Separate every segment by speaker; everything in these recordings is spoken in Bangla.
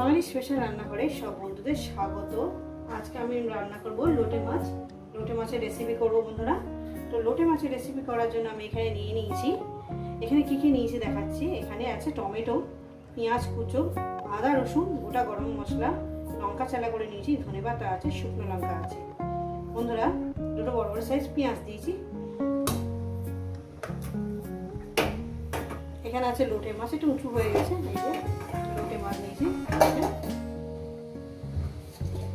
Speaker 1: বাঙালি স্পেশাল রান্নাঘরে সব বন্ধুদের স্বাগত। আজকে আমি রান্না করব লোটে মাছ। লোটে মাছের রেসিপি করব বন্ধুরা। তো লোটে মাছের রেসিপি করার জন্য আমি এখানে নিয়ে নিয়েছি। এখানে কি কি নিয়েছি দেখাচ্ছি। এখানে আছে টমেটো, পেঁয়াজ কুচো, আদা রসুন, গোটা গরম মশলা, লঙ্কা চালা করে নিয়েছি, ধনে পাতা আছে, শুকনো লঙ্কা আছে। বন্ধুরা, দুটো বড় বড় সাইজ পেঁয়াজ দিয়েছি। এখানে আছে লোটে মাছ একটু উঁচু হয়ে গেছে লোটে মাছ নিয়েছি।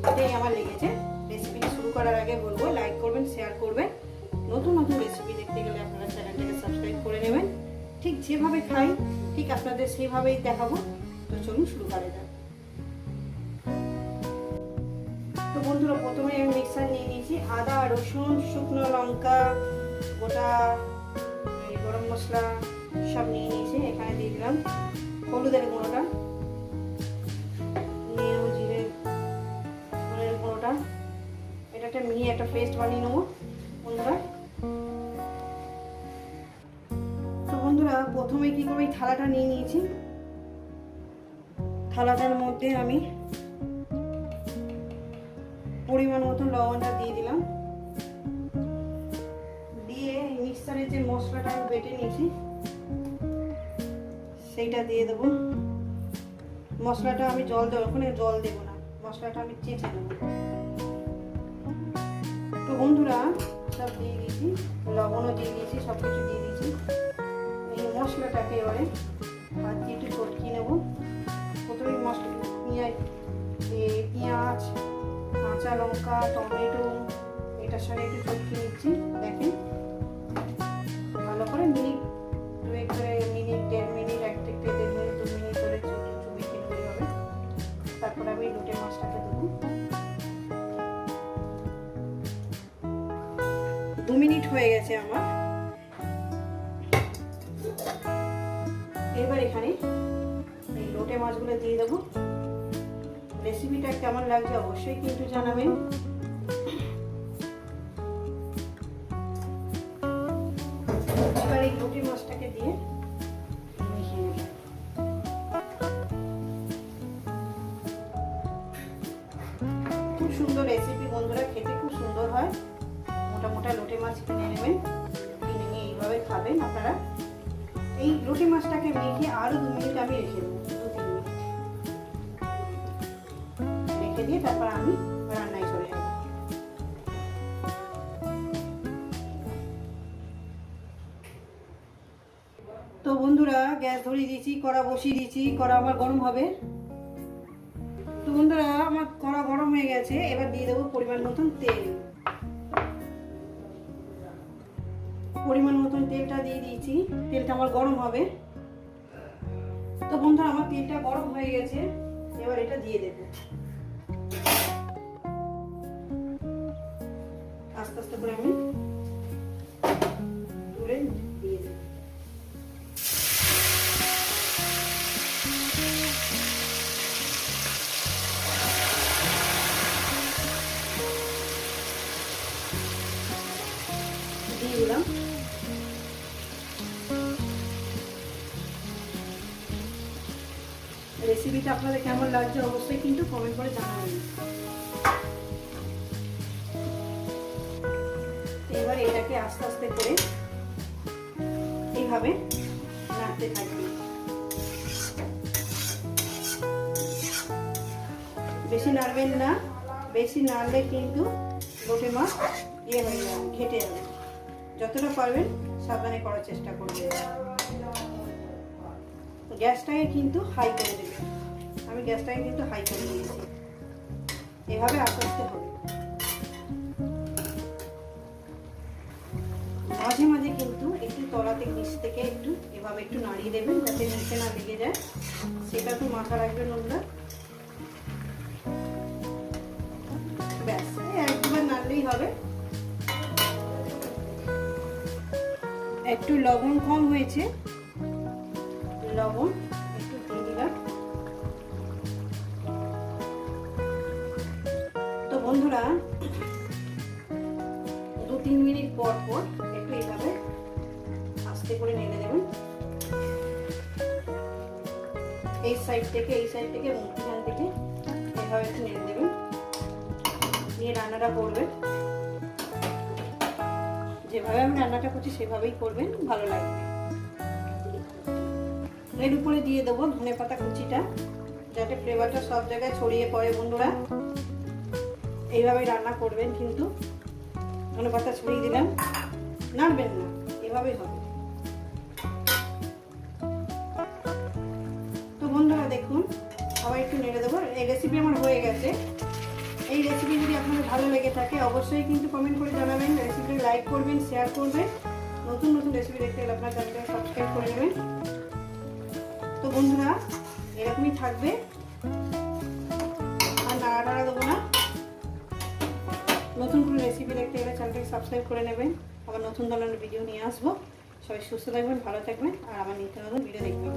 Speaker 1: এটাই আমার লেগেছে। রেসিপিটি শুরু করার আগে বলব লাইক করবেন শেয়ার করবেন। নতুন নতুন রেসিপি দেখতে গেলে আপনারা চ্যানেলটাকে সাবস্ক্রাইব করে নেবেন। ঠিক যেভাবে খাই, ঠিক আপনাদের সেইভাবেই দেখাবো। তো চলুন শুরু করা যাক। তো বন্ধুরা, প্রথমে আমি মিক্সার নিয়ে নিয়েছি আদা, রসুন, শুকনো লঙ্কা, গোটা গরম মশলা সব নিয়ে নিয়েছি। এখানে দিয়ে দিলাম হলুদের গুঁড়োটা। একটা মিহি, একটা পেস্ট বানিয়ে নেব, বন্ধুরা। তো বন্ধুরা, প্রথমে কি করব, এই থালাটা নিয়ে নিয়েছি। থালাটার মধ্যে আমি পরিমাণ মতো লবণটা দিয়ে দিলাম। দিয়ে মিক্সারের যে মশলাটা আমি বেটে নিয়েছি, সেইটা দিয়ে দেবো। মশলাটা আমি জল দেবো, ওখানে জল দেবো না, মশলাটা আমি চেঁচে দেবো তো বন্ধুরা, সব দিয়ে দিয়েছি। লবণও দিয়ে দিয়েছি সব কিছু দিয়ে দিয়েছি। এই মশলাটাকে এবারে দিয়ে একটু চটকিয়ে নেব। প্রথমে মশলা পেঁয়াজ পেঁয়াজ, কাঁচা লঙ্কা, টমেটো, এটার সঙ্গে একটু চটকিয়ে নিচ্ছি। দেখেন দু মিনিট হয়ে গেছে আমার। এবার এখানে এই লোটে মাছগুলো দিয়ে দেবো। রেসিপিটা কেমন লাগছে অবশ্যই কিন্তু জানাবেন। এবার এই মাছটাকে দিয়ে খুব সুন্দর রেসিপি মোটা লোটে মাছ কিনে নেবেন। কিনে নিয়ে এইভাবে খাবেন আপনারা। এই লোটে মাছটাকে মেখে আরও দু মিনিট আমি রেখে দেবো, দু, তিন মিনিট। রেখে দিয়ে তারপর আমি রান্নায় চলে যাব। তো বন্ধুরা, গ্যাস ধরিয়ে দিয়েছি, কড়া বসিয়ে দিয়েছি, কড়া আমার গরম হবে। তো বন্ধুরা, আমার কড়া গরম হয়ে গেছে, এবার দিয়ে দেবো পরিমাণ মতন তেল। তেলটা দিয়ে দিয়েছি। তেলটা আমার গরম হবে। তো বন্ধুরা, আমার তেলটা গরম হয়ে গেছে। এবার এটা দিয়ে দেবো। আস্তে আস্তে করে আমি তুলে দিয়ে দেবো। দিয়ে দিলাম। রেসিপিটা আপনাদের কেমন লাগছে অবশ্যই কিন্তু কমেন্ট করে জানাবেন। এবার এটাকে আস্তে আস্তে করে এইভাবে নাড়তে থাকবে বেশি নাড়বেন না, বেশি নাড়লে কিন্তু লোটে মাছ ইয়ে হয়ে যাবে, ঘেটে যাবে। যতটা পারবেন সাবধানে করার চেষ্টা করবেন। গ্যাসটাকে কিন্তু হাই করে দেবেন। আমি গ্যাসটাকে কিন্তু হাই করে দিয়েছি। এভাবে আস্তে আস্তে হবে। মাঝে মাঝে কিন্তু একটু তলাতে নিচ থেকে একটু এভাবে একটু নাড়িয়ে দেবেন যাতে নিচে না লেগে যায়। সেটা তো মাথা রাখবেন ওগুলা। একবার নাড়লেই হবে। একটু লবণ কম হয়েছে। লবণ বন্ধুরা দু তিন মিনিট পর পর একটু এইভাবে আস্তে করে নেড়ে দেবেন এই সাইড থেকে, এই সাইড থেকে এখান থেকে এভাবে একটু নেড়ে দেবেন নিয়ে রান্নাটা করবেন। যেভাবে আমি রান্নাটা করছি, সেভাবেই করবেন, ভালো লাগবে। এর উপরে দিয়ে দেবো ধনে পাতা কুচিটা, যাতে ফ্লেভারটা সব জায়গায় ছড়িয়ে পড়ে বন্ধুরা। এইভাবেই রান্না করবেন কিন্তু, ধনে পাতা ছড়িয়ে দিলাম নাড়বেন না, এভাবেই হবে। তো বন্ধুরা দেখুন আবার একটু নেড়ে দেবো। এই রেসিপি আমার হয়ে গেছে। এই রেসিপি যদি আপনাদের ভালো লেগে থাকে, অবশ্যই কিন্তু কমেন্ট করে জানাবেন। রেসিপিটা লাইক করবেন শেয়ার করবেন। নতুন নতুন রেসিপি দেখতে গেলে আপনার চ্যানেলটাকে সাবস্ক্রাইব করে নেবেন। তো বন্ধুরা, এরকমই থাকবে। নতুন রেসিপি দেখতে গেলে চ্যানেলটাকে সাবস্ক্রাইব করে নেবেন। আবার নতুন ধরনের ভিডিও নিয়ে আসব। সবাই সুস্থ থাকবেন, ভালো থাকবেন, আর আমার নিত্য নতুন ভিডিও দেখবেন